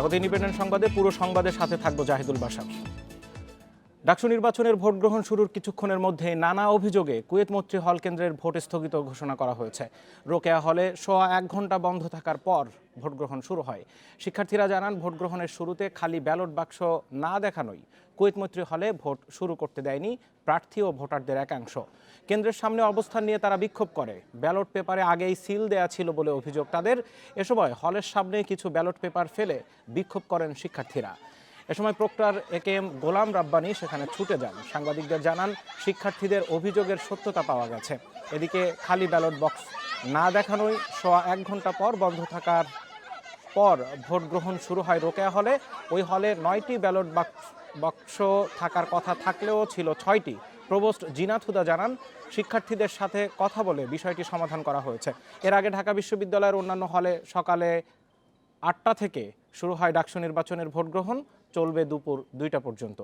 স্বাগত ইন্ডিপেন্ডেন্ট সংবাদে পুরো সংবাদের সাথে থাকব জাহিদুল বাসার ডাকসু নির্বাচনের ভোট গ্রহণ শুরুর কিছুক্ষণের মধ্যে নানা অভিযোগে কুয়েত মৈত্রী হল কেন্দ্রের ভোট স্থগিত ঘোষণা করা হয়েছে। রোকেয়া হলে সোয়া এক ঘণ্টা বন্ধ থাকার পর ভোট গ্রহণ শুরু হয়। শিক্ষার্থীরা জানান ভোট গ্রহণের শুরুতে খালি ব্যালট বাক্স না দেখানোই কুয়েত মৈত্রী হলে ভোট শুরু করতে দেয়নি প্রার্থী ও ভোটারদের একাংশ। কেন্দ্রের সামনে অবস্থান নিয়ে তারা বিক্ষোভ করে। ব্যালট পেপারে আগেই সিল দেয়া ছিল বলে অভিযোগ তাদের। এ সময় হলের সামনে কিছু ব্যালট পেপার ফেলে বিক্ষোভ করেন শিক্ষার্থীরা। এ সময় proctor A K M Golam Rabbani সেখানে ছুটে যান। সাংবাদিকদের জানান, শিক্ষার্থীদের অভিযোগের সত্যতা পাওয়া গেছে। এদিকে খালি ব্যালট বক্স না দেখানোই সোয়া এক ঘণ্টা পর বন্ধ থাকার পর ভোট গ্রহণ শুরু হয় রোকেয়া হলে। ওই হলে নয়টি ব্যালট বাক্স বাক্স থাকার কথা থাকলেও ছিল ছয়টি। প্রবোস্ট জিনাত হুদা জানান, শিক্ষার্থীদের সাথে কথা বলে বিষয়টি সমাধান করা হয়েছে। এর আগে ঢাকা বিশ্ববিদ্যালয়ের অন্যান্য হলে সকালে আটটা থেকে শুরু হয় ডাকসু নির্বাচনের ভোট গ্রহণ। চলবে দুপুর দুইটা পর্যন্ত।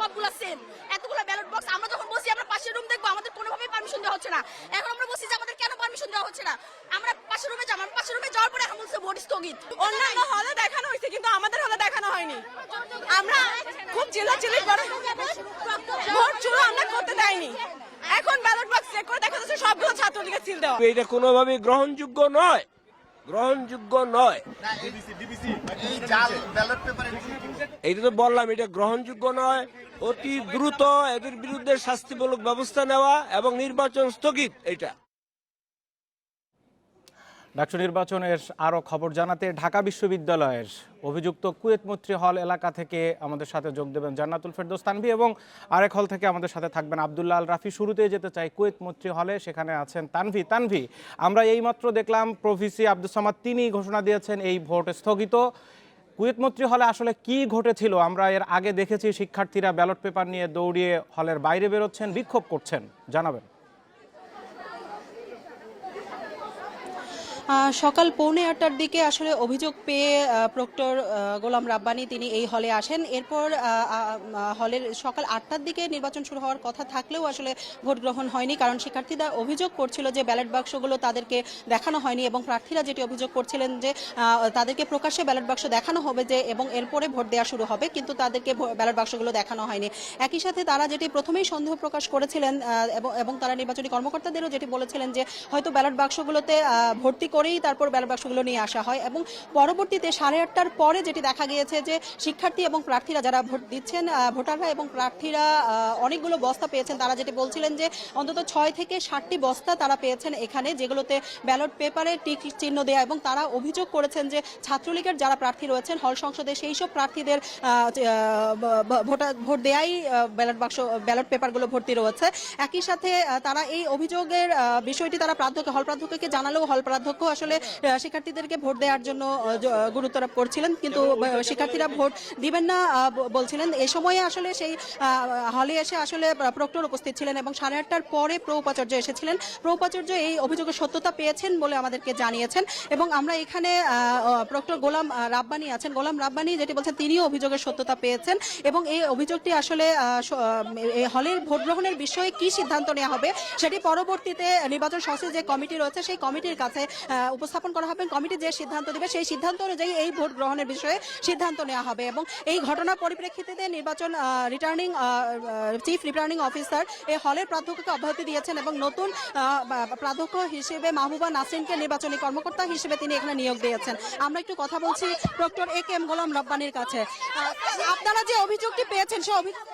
সবগুলো সেম এতগুলো ব্যালট বক্স আমরা যখন বসি, আমরা পাশের রুম দেখব, আমাদের কোনোভাবেই পারমিশন দেওয়া হচ্ছে না। এখন আমরা বসি যে আমাদের পারমিশন দেওয়া হচ্ছে না। আমরা পাশের রুমে যাব আমরা পাশের রুমে যাওয়ার পরে এখন বলছে ভোট স্থগিত। অন্যান্য হলে দেখানো হয়েছে কিন্তু আমাদের হলে দেখানো হয়নি। আমরা খুব চিল্লাচিল্লি করে ভোট শুরু আমরা করতে দেয়নি। এখন ব্যালট বক্স চেক করে দেখা যাচ্ছে সবগুলো ছাত্রলীগের সিল দেওয়া। এটা কোনোভাবেই গ্রহণযোগ্য নয়। গ্রহণযোগ্য নয়। এই জাল ব্যালট পেপারে এইটা তো বললাম এটা গ্রহণযোগ্য নয়। অতি দ্রুত এদের বিরুদ্ধে শাস্তিমূলক ব্যবস্থা নেওয়া এবং নির্বাচন স্থগিত এটা ডাকসু নির্বাচনের আরও খবর জানাতে ঢাকা বিশ্ববিদ্যালয়ের অভিযুক্ত কুয়েত মৈত্রী হল এলাকা থেকে আমাদের সাথে যোগ দেবেন জান্নাতুল ফেরদৌস তানভি এবং আরেক হল থেকে আমাদের সাথে থাকবেন আবদুল্লাহ আল রাফি। শুরুতেই যেতে চাই কুয়েত মৈত্রী হলে সেখানে আছেন তানভি। তানভি, আমরা এইমাত্র দেখলাম প্রভিসি আব্দুল সামাদ, তিনি ঘোষণা দিয়েছেন এই ভোট স্থগিত। কুয়েত মৈত্রী হলে আসলে কি ঘটেছিল? আমরা এর আগে দেখেছি শিক্ষার্থীরা ব্যালট পেপার নিয়ে দৌড়িয়ে হলের বাইরে বেরোচ্ছেন, বিক্ষোভ করছেন। জানাবেন। সকাল পৌনে আটটার দিকে আসলে অভিযোগ পেয়ে প্রক্টর গোলাম রাব্বানি তিনি এই হলে আসেন। এরপর হলের সকাল আটটার দিকে নির্বাচন শুরু হওয়ার কথা থাকলেও আসলে ভোট গ্রহণ হয়নি, কারণ শিক্ষার্থীরা অভিযোগ করছিল যে ব্যালট বাক্সগুলো তাদেরকে দেখানো হয়নি এবং প্রার্থীরা যেটি অভিযোগ করছিলেন যে তাদেরকে প্রকাশ্যে ব্যালট বাক্স দেখানো হবে যে এবং এরপরে ভোট দেওয়া শুরু হবে, কিন্তু তাদেরকে ব্যালট বাক্সগুলো দেখানো হয়নি। একই সাথে তারা যেটি প্রথমেই সন্দেহ প্রকাশ করেছিলেন এবং তারা নির্বাচনী কর্মকর্তাদেরও যেটি বলেছিলেন যে, হয়তো ব্যালট বাক্সগুলোতে ভর্তি করেই তারপর ব্যালট বাক্সগুলো নিয়ে আসা হয় এবং পরবর্তীতে সাড়ে আটটার পরে যেটি দেখা গিয়েছে যে শিক্ষার্থী এবং প্রার্থীরা যারা ভোট দিচ্ছেন ভোটাররা এবং প্রার্থীরা অনেকগুলো বস্তা পেয়েছেন। তারা যেটি বলছিলেন যে অন্তত ছয় থেকে ষাটটি বস্তা তারা পেয়েছেন এখানে, যেগুলোতে ব্যালট পেপারে টিক চিহ্ন দেয়া এবং তারা অভিযোগ করেছেন যে ছাত্রলীগের যারা প্রার্থী রয়েছেন, হল সংসদে সেই সব প্রার্থীদের ভোটার ভোট দেয়াই ব্যালট বাক্স ব্যালট পেপারগুলো ভর্তি রয়েছে। একই সাথে তারা এই অভিযোগের বিষয়টি তারা প্রাধ্যক্ষ, হল প্রাধ্যক্ষকে জানালেও হল প্রাধ্যক্ষ আসলে শিক্ষার্থীদেরকে ভোট দেওয়ার জন্য আহ, জ- গুরুত্ব আরোপ করছিলেন। কিন্তু শিক্ষার্থীরা ভোট দিবেন না বলছিলেন। এই সময়ে আসলে সেই হলে এসে আসলে প্রক্টর উপস্থিত ছিলেন এবং সাড়ে আটটার পরে প্রো উপাচার্য এসেছিলেন। প্রো উপাচার্য এই অভিযোগের সত্যতা পেয়েছেন বলে আমাদেরকে জানিয়েছেন এবং আমরা এখানে প্রক্টর গোলাম রাব্বানি আছেন। গোলাম রাব্বানি যেটি বলছেন তিনিও অভিযোগের সত্যতা পেয়েছেন এবং এই অভিযোগটি আসলে হলের ভোট গ্রহণের বিষয়ে কি সিদ্ধান্ত নেওয়া হবে সেটি পরবর্তীতে নির্বাচন সংসদের যে কমিটি রয়েছে সেই কমিটির কাছে উপস্থাপন করা হবে কমিটি যে সিদ্ধান্ত দেবে সেই সিদ্ধান্ত অনুযায়ী এই ভোট গ্রহণের বিষয়ে সিদ্ধান্ত নেওয়া হবে এবং এই ঘটনার পরিপ্রেক্ষিতে নির্বাচন রিটার্নিং চিফ রিটার্নিং অফিসার এই হলের প্রাধ্যক্ষকে অব্যাহতি দিয়েছেন এবং নতুন প্রাধ্যক্ষ হিসেবে মাহবুবা নাসরিনকে নির্বাচনী কর্মকর্তা হিসেবে তিনি এখানে নিয়োগ দিয়েছেন। আমরা একটু কথা বলছি ডক্টর এ কে এম গোলাম রব্বানির কাছে। আপনারা যে অভিযোগটি পেয়েছেন সে অভিযোগ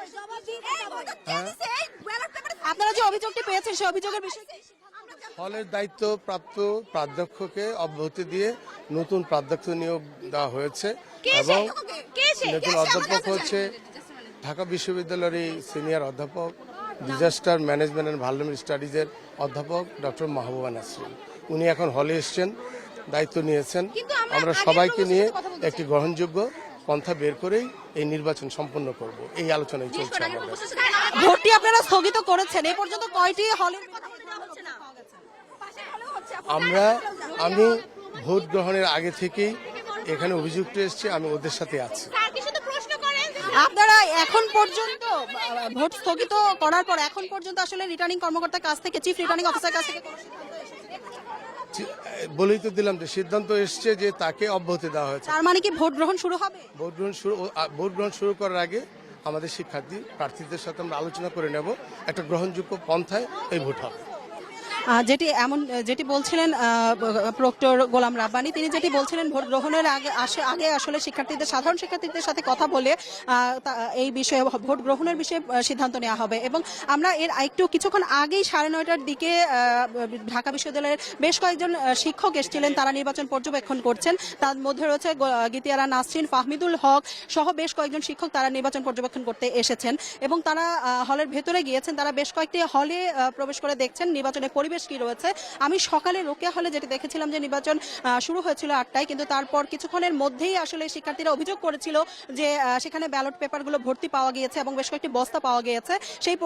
আপনারা যে অভিযোগটি পেয়েছেন সে অভিযোগের বিষয়ে হলের দায়িত্ব প্রাপ্ত প্রাধ্যক্ষকে অব্যাহতি দিয়ে নতুন প্রাধ্যক্ষ নিয়োগ দেওয়া হয়েছে এবং নতুন অধ্যাপক হচ্ছে ঢাকা বিশ্ববিদ্যালয়ের এই সিনিয়র অধ্যাপক ডিজাস্টার ম্যানেজমেন্ট অ্যান্ড ভার্নারেবল স্টাডিজের অধ্যাপক ডক্টর মাহবুবা নাসরিন। উনি এখন হলে এসছেন দায়িত্ব নিয়েছেন। আমরা সবাইকে নিয়ে একটি গ্রহণযোগ্য পন্থা বের করেই এই নির্বাচন সম্পন্ন করব। এই আলোচনায় চলছে আমাদের। ভোটটি আপনারা স্থগিত করেছেন। এই পর্যন্ত কয়টি হলের আমরা আমি ভোট গ্রহণের আগে থেকেই এখানে অভিযুক্ত এসেছি আমি ওদের সাথে আছি। করে এখন পর্যন্ত ভোট স্থগিত করার পর এখন পর্যন্ত আসলে রিটার্নিং কর্মকর্তার কাছ থেকে চিফ রিটার্নিং অফিসার কাছ থেকে কোনো সিদ্ধান্ত এসেছে? বলেই তো দিলাম যে সিদ্ধান্ত এসছে যে তাকে অব্যাহতি দেওয়া হয়েছে। তার মানে কি ভোট গ্রহণ শুরু হবে? ভোট গ্রহণ শুরু ভোট গ্রহণ শুরু করার আগে আমাদের শিক্ষার্থী প্রার্থীদের সাথে আমরা আলোচনা করে নেব। একটা গ্রহণযোগ্য পন্থায় এই ভোট হবে। যেটি এমন, যেটি বলছিলেন প্রক্টর গোলাম রাব্বানি, তিনি যেটি বলছিলেন, ভোট গ্রহণের আগে আসে, আগে আসলে শিক্ষার্থীদের, সাধারণ শিক্ষার্থীদের সাথে কথা বলে এই বিষয়ে ভোট গ্রহণের বিষয়ে সিদ্ধান্ত নেওয়া হবে। এবং আমরা এর একটু কিছুক্ষণ আগেই সাড়ে নয়টার দিকে ঢাকা বিশ্ববিদ্যালয়ের বেশ কয়েকজন শিক্ষক এসেছিলেন, তারা নির্বাচন পর্যবেক্ষণ করছেন। তার মধ্যে রয়েছে গীতিয়ারা নাসরিন, ফাহমিদুল হক সহ বেশ কয়েকজন শিক্ষক তারা নির্বাচন পর্যবেক্ষণ করতে এসেছেন। এবং তারা হলের ভেতরে গিয়েছেন, তারা বেশ কয়েকটি হলে প্রবেশ করে দেখছেন নির্বাচনের পরিবেশ কি রয়েছে? আমি সকালে রোকেয়া হলে যেটি দেখেছিলাম যে নির্বাচন শুরু হয়েছিল আটটায়, কিন্তু তারপর কিছুক্ষণের মধ্যেই আসলে শিক্ষার্থীরা অভিযোগ করেছিল যে সেখানে ব্যালট পেপারগুলো ভর্তি পাওয়া গিয়েছে এবং বেশ কয়েকটি বস্তা পাওয়া গিয়েছে। সেই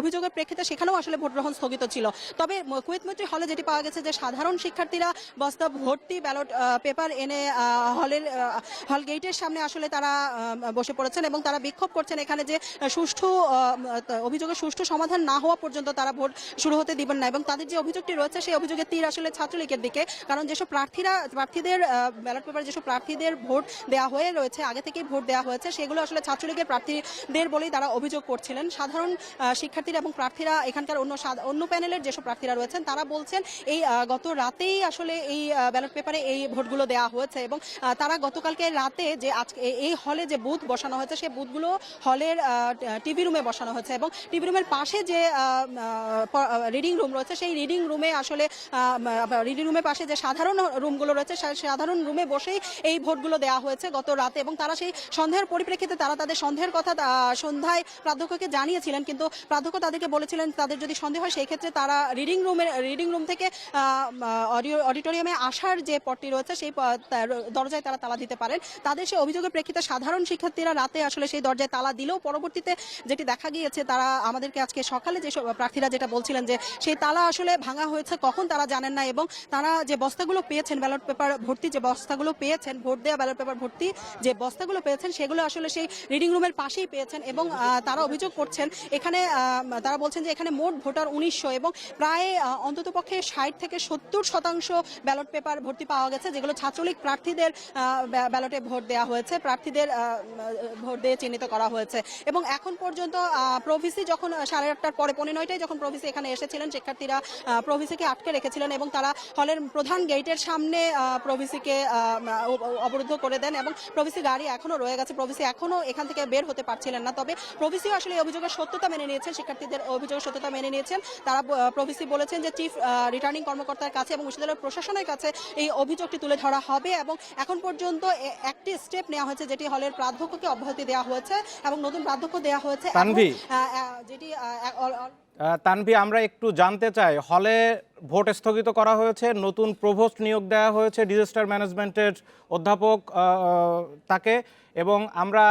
অভিযোগের প্রেক্ষিতে সেখানেও আসলে ভোট গ্রহণ স্থগিত ছিল। তবে ম- কুয়েত মৈত্রী হলে যেটি পাওয়া গেছে যে, সাধারণ শিক্ষার্থীরা বস্তা ভর্তি ব্যালট পেপার এনে হলের হল গেটের সামনে আসলে তারা বসে পড়েছেন এবং তারা বিক্ষোভ করছেন এখানে যে, সুষ্ঠু অভিযোগের সুষ্ঠু সমাধান না হওয়া পর্যন্ত তারা ভোট শুরু হতে দিবেন না এবং তাদের যে অভিযোগটি রয়েছে, সেই অভিযোগের তীর আসলে ছাত্রলীগের দিকে। কারণ যেসব প্রার্থীরা, প্রার্থীদের ব্যালট পেপারে যেসব প্রার্থীদের ভোট দেওয়া হয়ে রয়েছে, আগে থেকেই ভোট দেওয়া হয়েছে, সেগুলো আসলে ছাত্রলীগের প্রার্থীদের বলেই তারা অভিযোগ করছিলেন। সাধারণ শিক্ষার্থীরা এবং প্রার্থীরা এখানকার অন্য অন্য প্যানেলের যেসব প্রার্থীরা রয়েছেন, তারা বলছেন এই গত রাতেই আসলে এই ব্যালট পেপারে এই ভোটগুলো দেওয়া হয়েছে এবং তারা গতকালকে রাতে যে আজকে এই হলে যে বুথ বসানো হয়েছে সেই বুথগুলো হলের টিভি রুমে বসানো হয়েছে এবং টিভি রুমের পাশে যে রিডিং রুম রয়েছে, সেই রিডিং রুমে আসলে রিডিং রুমের পাশে যে সাধারণ রুমগুলো রয়েছে সাধারণ রুমে বসেই এই ভোটগুলো দেওয়া হয়েছে গত রাতে এবং তারা সেই সন্ধ্যার পরিপ্রেক্ষিতে তারা তাদের সন্দেহের কথা সন্ধ্যায় প্রাধ্যক্ষকে জানিয়েছিলেন কিন্তু প্রাধ্যক্ষ তাদেরকে বলেছিলেন তাদের যদি সন্দেহ হয় সেই ক্ষেত্রে তারা রিডিং রুমের রিডিং রুম থেকে অডিটোরিয়ামে আসার যে পটটি রয়েছে সেই দরজায় তারা তালা দিতে পারেন। তাদের সেই অভিযোগের প্রেক্ষিতে সাধারণ শিক্ষার্থীরা রাতে আসলে সেই দরজায় তালা দিলেও পরবর্তীতে যেটি দেখা গিয়েছে, তারা আমাদেরকে আজকে সকালে যেসব প্রার্থীরা যেটা বলছিলেন যে সেই তালা আসলে ভাঙা হয়েছে, কখন তারা জানেন না এবং তারা যে বস্তাগুলো পেয়েছেন ব্যালট পেপার ভর্তি যে বস্তাগুলো পেয়েছেন, ভোট দেওয়া ব্যালট পেপার ভর্তি যে বস্তাগুলো পেয়েছেন, সেগুলো আসলে সেই রিডিং রুমের পাশেই পেয়েছেন এবং তারা অভিযোগ করছেন, এখানে তারা বলছেন যে এখানে মোট ভোটার উনিশশো এবং প্রায় অন্তত পক্ষে ষাট থেকে সত্তর শতাংশ ব্যালট পেপার ভর্তি পাওয়া গেছে, যেগুলো ছাত্রলীগ প্রার্থীদের ব্যালটে ভোট দেওয়া হয়েছে, প্রার্থীদের ভোট দিয়ে চিহ্নিত করা হয়েছে এবং এখন পর্যন্ত প্রভিসি যখন সাড়ে আটটার পরে পনেরো নয়টায় যখন প্রভিসি এখানে এসেছিলেন, শিক্ষার্থীরা প্রভিসিকে আটকে রেখেছিলেন এবং তারা হলের প্রধান গেটের সামনে প্রভিসিকে অবরুদ্ধ করে দেন এবং প্রভিসি গাড়ি এখনও রয়ে গেছে। প্রভিসি এখনও এখান থেকে বের হতে পারছিলেন না। তবে প্রভিসিও আসলে এই অভিযোগের সত্যতা মেনে নিয়েছেন শিক্ষার্থীদের অভিযোগের সত্যতা মেনে নিয়েছেন। তারা প্রভিসি বলেছেন যে চিফ রিটার্নিং কর্মকর্তার কাছে এবং বিশ্ববিদ্যালয় প্রশাসনের কাছে এই অভিযোগটি তুলে ধরা হবে এবং এখন পর্যন্ত একটি স্টেপ নেওয়া হয়েছে যেটি হলের প্রাধ্যক্ষকে অব্যাহতি দেওয়া হয়েছে এবং নতুন প্রাধ্যক্ষ দেওয়া হয়েছে। যেটি তানভি, আমরা একটু জানতে চাই, হলে ভোট স্থগিত করা হয়েছে, নতুন প্রভোস্ট নিয়োগ দেওয়া হয়েছে ডিজাস্টার ম্যানেজমেন্টের অধ্যাপক তাকে, এবং আমরা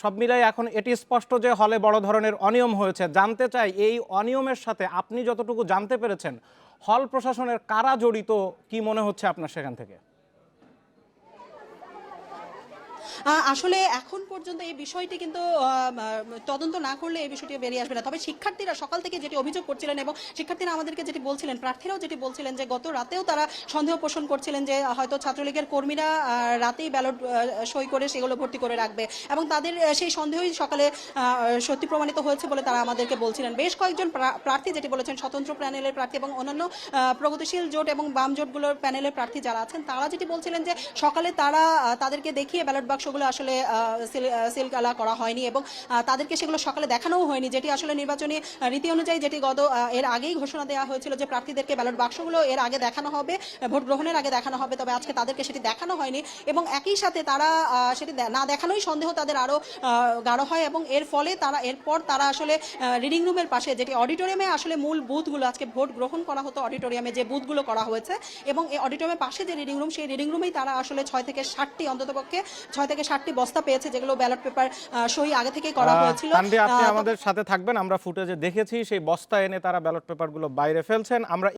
সব মিলাই এখন এটি স্পষ্ট যে হলে বড় ধরনের অনিয়ম হয়েছে। জানতে চাই, এই অনিয়মের সাথে আপনি যতটুকু জানতে পেরেছেন, হল প্রশাসনের কারা জড়িত, কি মনে হচ্ছে আপনার সেখান থেকে? আসলে এখন পর্যন্ত এই বিষয়টি কিন্তু তদন্ত না করলে এই বিষয়টি বেরিয়ে আসবে না। তবে শিক্ষার্থীরা সকাল থেকে যেটি অভিযোগ করছিলেন এবং শিক্ষার্থীরা আমাদেরকে যেটি বলছিলেন, প্রার্থীরাও যেটি বলছিলেন যে গত রাতেও তারা সন্দেহ পোষণ করছিলেন যে হয়তো ছাত্রলীগের কর্মীরা রাতেই ব্যালট সই করে সেগুলো ভর্তি করে রাখবে। এবং তাদের সেই সন্দেহই সকালে সত্যি প্রমাণিত হয়েছে বলে তারা আমাদেরকে বলছিলেন। বেশ কয়েকজন প্রার্থী যেটি বলেছেন, স্বতন্ত্র প্যানেলের প্রার্থী এবং অন্যান্য প্রগতিশীল জোট এবং বাম জোটগুলোর প্যানেলের প্রার্থী যারা আছেন, তারা যেটি বলছিলেন যে সকালে তারা তাদেরকে দেখিয়ে ব্যালট বাক্সগুলো আসলে সিল- সিলগালা করা হয়নি এবং তাদেরকে সেগুলো সকালে দেখানোও হয়নি। যেটি আসলে নির্বাচনী রীতি অনুযায়ী যেটি গত এর আগেই ঘোষণা দেওয়া হয়েছিল যে প্রার্থীদেরকে ব্যালট বাক্সগুলো এর আগে দেখানো হবে, ভোট গ্রহণের আগে দেখানো হবে, তবে আজকে তাদেরকে সেটি দেখানো হয়নি এবং একই সাথে তারা সেটি না দেখানোই সন্দেহ তাদের আরও গাঢ় হয় এবং এর ফলে তারা, এরপর তারা আসলে রিডিং রুমের পাশে যেটি অডিটোরিয়ামে আসলে মূল বুথগুলো, আজকে ভোট গ্রহণ করা হতো অডিটোরিয়ামে যে বুথগুলো করা হয়েছে এবং এই অডিটোরিয়ামের পাশে যে রিডিং রুম সেই রিডিং রুমেই তারা আসলে ছয় থেকে ষাটটি অন্ততপক্ষে, ছয় থেকে ষাটটি বস্তা পেয়েছে যেগুলো ব্যালট পেপার সই আগে থেকেই করা হয়েছিল। আপনি আমাদের সাথে থাকবেন আমরা ফুটেজে দেখেছি সেই বস্তা এনে তারা ব্যালট পেপারগুলো বাইরে ফেলছেন। আমরা